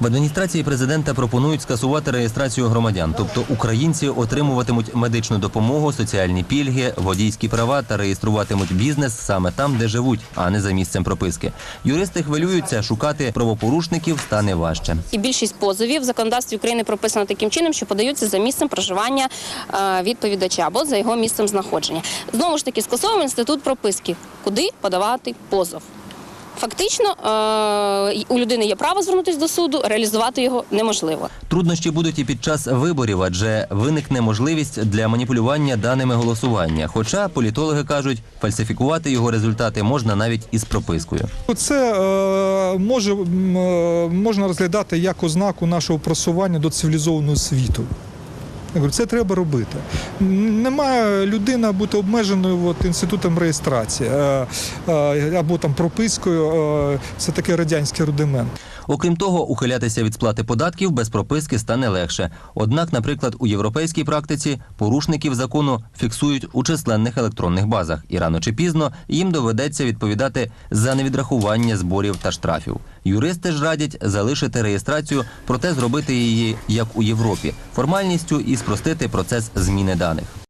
В адміністрації президента пропонують скасувати реєстрацію громадян, тобто українці отримуватимуть медичну допомогу, соціальні пільги, водійські права та реєструватимуть бізнес саме там, де живуть, а не за місцем прописки. Юристи хвилюються, шукати правопорушників стане важче. І більшість позовів в законодавстві України прописано таким чином, що подаються за місцем проживання е, відповідача або за його місцем знаходження. Знову ж таки, скасовуємо інститут прописки, куди подавати позов. Фактично, е, у людини є право звернутися до суду, реалізувати його неможливо. Труднощі будуть і під час виборів, адже виникне можливість для маніпулювання даними голосування. Хоча політологи кажуть, фальсифікувати його результати можна навіть із пропискою. Це е, може е, можна розглядати як ознаку нашого просування до цивілізованого світу. Я говорю, це треба робити. Немає Не людина бути обмеженою от, інститутом реєстрації е, е, або там пропискою. Е, це такий радянський рудимент. Окрім того, ухилятися від сплати податків без прописки стане легше. Однак, наприклад, у європейській практиці порушників закону фіксують у численних електронних базах, і рано чи пізно їм доведеться відповідати за невідрахування зборів та штрафів. Юристи ж радять залишити реєстрацію, проте зробити її як у Європі, формальністю і спростити процес зміни даних.